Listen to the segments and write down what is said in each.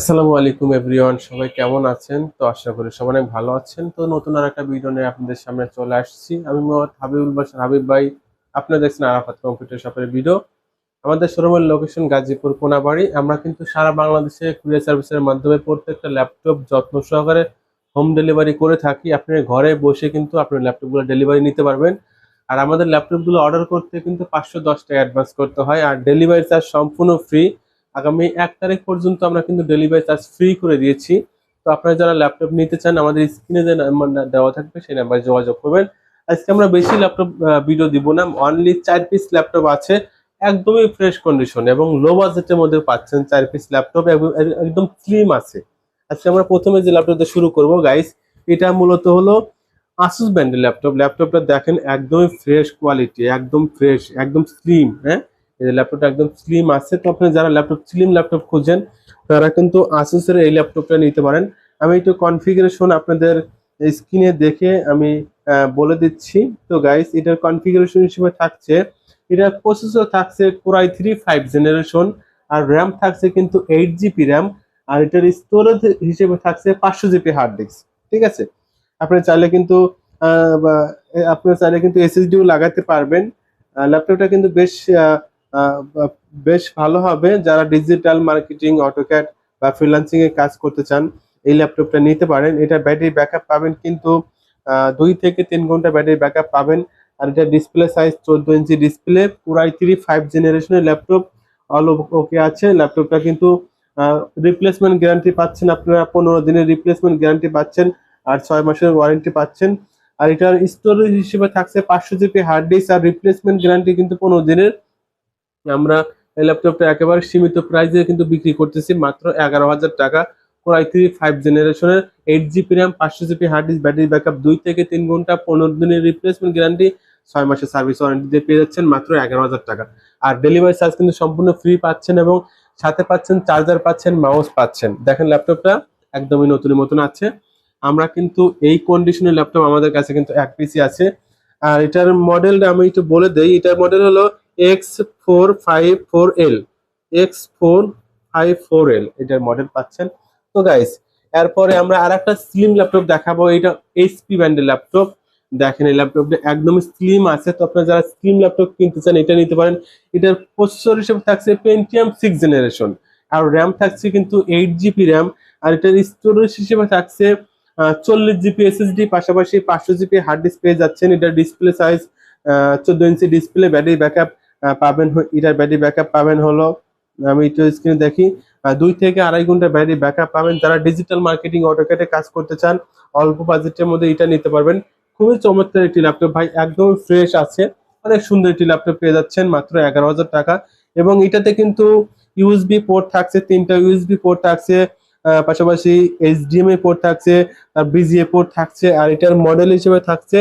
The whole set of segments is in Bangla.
আসসালামু আলাইকুম এভরিওয়ান, সবাই কেমন আছেন? তো আশা করি সবাই অনেক ভালো আছেন। তো নতুন আর একটা ভিডিও নিয়ে আপনাদের সামনে চলে আসছি। আমি মোহাম্মদ হাবিবুল বাসার হাবিব ভাই আপনারা দেখছেন আরাফাত কম্পিউটার শপের ভিডিও আমাদের শোরুমের লোকেশন গাজীপুর কোনাবাড়ি। আমরা কিন্তু সারা বাংলাদেশে কুরিয়ার সার্ভিসের মাধ্যমে প্রত্যেকটা ল্যাপটপ যত্ন সহকারে হোম ডেলিভারি করে থাকি। আপনি ঘরে বসে কিন্তু আপনার ল্যাপটপগুলো ডেলিভারি নিতে পারবেন। আর আমাদের ল্যাপটপগুলো অর্ডার করতে কিন্তু পাঁচশো দশ টাকা অ্যাডভান্স করতে হয়। আর ডেলিভারি চার্জ সম্পূর্ণ ফ্রি আগামী এক তারিখ পর্যন্ত আমরা কিন্তু ডেলিভারি চার্জ ফ্রি করে দিয়েছি। তো আপনারা যারা ল্যাপটপ নিতে চান, আমাদের স্ক্রিনে যে নাম্বার দেওয়া থাকবে, সেই নাম্বারে যোগাযোগ করবেন। আজকে আমরা বেশি ল্যাপটপ ভিডিও দিব না অনলি চার পিস ল্যাপটপ আছে, একদমই ফ্রেশ কন্ডিশন এবং লো বাজেটের মধ্যে পাচ্ছেন চার পিস ল্যাপটপ একদম স্লিম আছে। আজকে আমরা প্রথমে যে ল্যাপটপটা শুরু করব গাইস এটা মূলত হলো আসুস ব্র্যান্ডের ল্যাপটপ ল্যাপটপটা দেখেন একদমই ফ্রেশ কোয়ালিটি একদম ফ্রেশ একদম স্লিম হ্যাঁ? এই ল্যাপটপটা একদম স্লিম আছে। তো আপনি যারা ল্যাপটপ স্লিম ল্যাপটপ খুঁজেন, তারা কিন্তু আসুসের এই ল্যাপটপটা নিতে পারেন। আমি একটু কনফিগারেশন আপনাদের স্ক্রিনে দেখে আমি বলে দিচ্ছি। তো গাইস এটার কনফিগারেশন হিসেবে থাকছে, এটার প্রসেসর থাকছে core i three five generation R RAM থাকছে কিন্তু এইট জিবি র্যাম আর এটার স্টোরেজ হিসেবে থাকছে পাঁচশো জিবি হার্ড ডিস্ক ঠিক আছে? আপনি চাইলে কিন্তু আপনি চাইলে কিন্তু এসএসডিও লাগাতে পারবেন। ল্যাপটপটা কিন্তু বেশ বেশ ভালো হবে যারা ডিজিটাল মার্কেটিং অটোক্যাড বা ফ্রিল্যান্সিং এ কাজ করতে চান, এই ল্যাপটপটা নিতে পারেন। এটা ব্যাটারি ব্যাকআপ পাবেন কিন্তু দুই থেকে তিন ঘণ্টা ব্যাটারি ব্যাকআপ পাবেন। আর এটা ডিসপ্লে সাইজ চোদ্দ ইঞ্চি ডিসপ্লে পুরাই থ্রি ফাইভ জেনারেশনের ল্যাপটপ অল ওকে আছে। ল্যাপটপটা কিন্তু রিপ্লেসমেন্ট গ্যারান্টি পাচ্ছেন আপনারা। পনেরো দিনের রিপ্লেসমেন্ট গ্যারান্টি পাচ্ছেন আর ছয় মাসের ওয়ারেন্টি পাচ্ছেন। আর এটার স্টোরেজ হিসেবে থাকছে পাঁচশো জিবি হার্ড ডিস্ক আর রিপ্লেসমেন্ট গ্যারান্টি কিন্তু পনেরো দিনের। আমরা এই ল্যাপটপটা একেবারে সীমিত প্রাইসে কিন্তু বিক্রি করতেছি, মাত্র এগারো হাজার টাকা। কোরাই থ্রি ফাইভ জেনারেশনের এইট জিবি র্যাম পাঁচশো GB hard disk battery backup দুই থেকে তিন ঘণ্টা, পনেরো দিনের রিপ্লেসমেন্ট গ্যারান্টি ছয় মাসের সার্ভিস ওয়ারেন্টি দিয়ে পেয়ে যাচ্ছেন মাত্র এগারো হাজার টাকা। আর ডেলিভারি চার্জ কিন্তু সম্পূর্ণ ফ্রি পাচ্ছেন এবং সাথে পাচ্ছেন চার্জার পাচ্ছেন মাউস পাচ্ছেন। দেখেন ল্যাপটপটা একদমই নতুনের মতন আছে। আমরা কিন্তু এই কন্ডিশনের ল্যাপটপ আমাদের কাছে কিন্তু এক পিসি আছে। আর এটার মডেলটা আমি একটু বলে দেই, এটার মডেল হলো X four five four L X four five four L এটার মডেল পাচ্ছেন। তো গাইস এরপরে আমরা আর একটা স্লিম ল্যাপটপ দেখাবো, এটা এইচপি ব্র্যান্ডের ল্যাপটপ দেখেন, এই ল্যাপটপটা একদমই স্লিম আছে। তো আপনারা যারা স্লিম ল্যাপটপ কিনতে চান, এটা নিতে পারেন। এটার প্রসেসর হিসেবে থাকছে পেন্টিয়াম সিক্স জেনারেশন আর র্যাম থাকছে কিন্তু এইট জিবি র্যাম আর এটার স্টোরেজ হিসেবে থাকছে চল্লিশ জিবি এসএসডি পাশাপাশি পাঁচশো জিবি হার্ড ডিস্ক পেয়ে যাচ্ছেন। এটার ডিসপ্লে সাইজ চোদ্দ ইঞ্চি ডিসপ্লে ব্যাটারি ব্যাকআপ পাবেন এটার ব্যাটারি ব্যাকআপ পাবেন হলো, আমি একটু স্ক্রিনে দেখি দুই থেকে আড়াই ঘণ্টা ব্যাটারি ব্যাকআপ পাবেন যারা ডিজিটাল মার্কেটিং অটোকেটে কাজ করতে চান, অল্প বাজেটের মধ্যে এটা নিতে পারবেন। খুবই চমৎকার একটি ল্যাপটপ ভাই, একদম ফ্রেশ আছে, অনেক সুন্দর একটি ল্যাপটপ পেয়ে যাচ্ছেন, মাত্র এগারো হাজার টাকা। এবং এটাতে কিন্তু ইউএসবি পোর্ট থাকছে, তিনটা ইউএসবি পোর্ট থাকছে পাশাপাশি এইচডিএমআই পোর্ট থাকছে, আর বিজিএ পোর্ট থাকছে, আর এটার মডেল হিসেবে থাকছে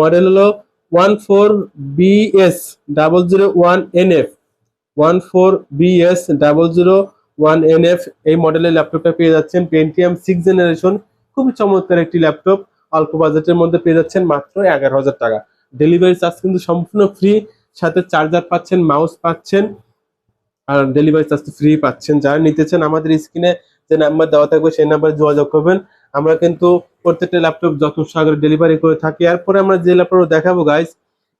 মডেল হলো one four BS double zero one N F one four BS double zero one N F এই মডেলের ল্যাপটপটা পেয়ে যাচ্ছেন পেন্টিয়াম সিক্স জেনারেশন খুবই চমৎকার একটি ল্যাপটপ অল্প বাজেটের মধ্যে পেয়ে যাচ্ছেন মাত্র এগারো হাজার টাকা। ডেলিভারি চার্জ কিন্তু সম্পূর্ণ ফ্রি সাথে চার্জার পাচ্ছেন মাউস পাচ্ছেন। আর ডেলিভারি চার্জ ফ্রি পাচ্ছেন। যারা নিতে চান আমাদের স্ক্রিনে যে নাম্বার দেওয়া থাকবে সেই নাম্বারে যোগাযোগ করবেন। আমরা কিন্তু প্রত্যেকটা ল্যাপটপ যত্ন সহকারে ডেলিভারি করে থাকি। এরপরে আমরা যে ল্যাপটপ দেখাবো গাইস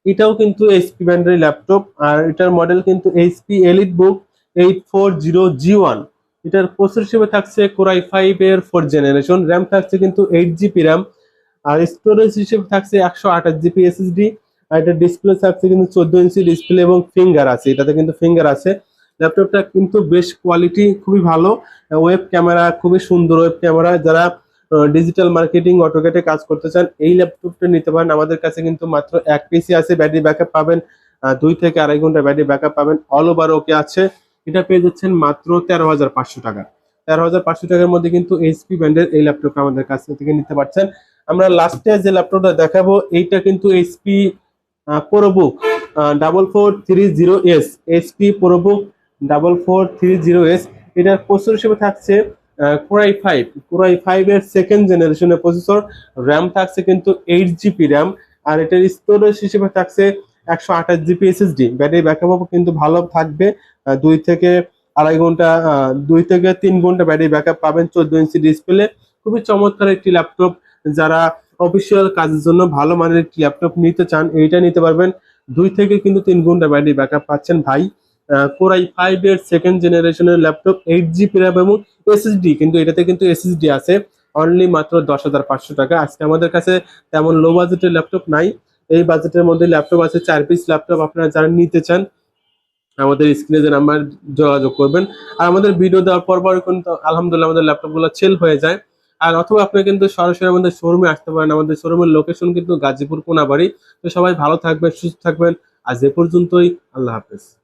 এটাও কিন্তু এইচপি ব্র্যান্ডের ল্যাপটপ আর এটার মডেল কিন্তু HP EliteBook eight four zero G one এটার প্রসেসর হিসেবে থাকছে কোরাই ফাইভ এর ফোর জেনারেশন র্যাম থাকছে কিন্তু এইট জিবি র্যাম আর স্টোরেজ হিসেবে থাকছে একশো আঠাশ জিবি এসএসডি আর এটার ডিসপ্লে থাকছে কিন্তু চোদ্দ ইঞ্চি ডিসপ্লে এবং ফিঙ্গার আছে, এটাতে কিন্তু ফিঙ্গার আছে। ল্যাপটপটা কিন্তু বেশ কোয়ালিটি খুবই ভালো ওয়েব ক্যামেরা খুবই সুন্দর ওয়েব ক্যামেরা যারা ডিজিটাল মার্কেটিং অটোকেটে কাজ করতে চান, এই ল্যাপটপটা নিতে পারেন। আমাদের কাছে কিন্তু মাত্র এক পিসি আছে ব্যাটারি ব্যাকআপ পাবেন। দুই থেকে আড়াই ঘণ্টা ব্যাটারি ব্যাকআপ পাবেন। অল ওভার ওকে আছে। এটা পেয়ে যাচ্ছেন মাত্র তেরো হাজার পাঁচশো টাকা। তেরো হাজার পাঁচশো টাকার মধ্যে কিন্তু এইচপি ব্র্যান্ডের এই ল্যাপটপটা আমাদের কাছ থেকে নিতে পারছেন। আমরা লাস্টে যে ল্যাপটপটা দেখাবো, এইটা কিন্তু HP ProBook double four three zero S HP ProBook double four three zero S এটার প্রসেসর হিসেবে থাকছে core i five core i five এর সেকেন্ড জেনারেশনের প্রসেসর র্যাম থাকছে কিন্তু এইট জিবি র্যাম আর এটার স্টোরেজ হিসেবে থাকছে একশো আঠাশ জিবি এসএসডি ব্যাটারি ব্যাকআপ কিন্তু ভালো থাকবে। দুই থেকে আড়াই ঘণ্টা দুই থেকে তিন ঘণ্টা ব্যাটারি ব্যাকআপ পাবেন চোদ্দ ইঞ্চি ডিসপ্লে খুবই চমৎকার একটি ল্যাপটপ যারা অফিসিয়াল কাজের জন্য ভালো মানের একটি ল্যাপটপ নিতে চান, এইটা নিতে পারবেন। দুই থেকে কিন্তু তিন ঘণ্টা ব্যাটারি ব্যাকআপ পাচ্ছেন ভাই। কোরাই ফাইভ এর সেকেন্ড জেনারেশনের ল্যাপটপ এইট জিবি র্যাম এবং এসএসডি কিন্তু এটাতে কিন্তু এসএসডি আছে। অনলি মাত্র দশ হাজার পাঁচশো টাকা। আজকে আমাদের কাছে তেমন লো বাজেটের ল্যাপটপ নাই। এই বাজেটের মধ্যে ল্যাপটপ আছে, চার পিস ল্যাপটপ আপনারা যারা নিতে চান, আমাদের স্ক্রিনে যে নাম্বার যোগাযোগ করবেন। আর আমাদের ভিডিও দেওয়ার পর পর কিন্তু আলহামদুলিল্লাহ আমাদের ল্যাপটপগুলো সেল হয়ে যায়। আর অথবা আপনি কিন্তু সরাসরি আমাদের শোরুমে আসতে পারেন। আমাদের শোরুমের লোকেশন কিন্তু গাজীপুর, কোনাবাড়ি। তো সবাই ভালো থাকবেন, সুস্থ থাকবেন। আজ এ পর্যন্তই। আল্লাহ হাফেজ।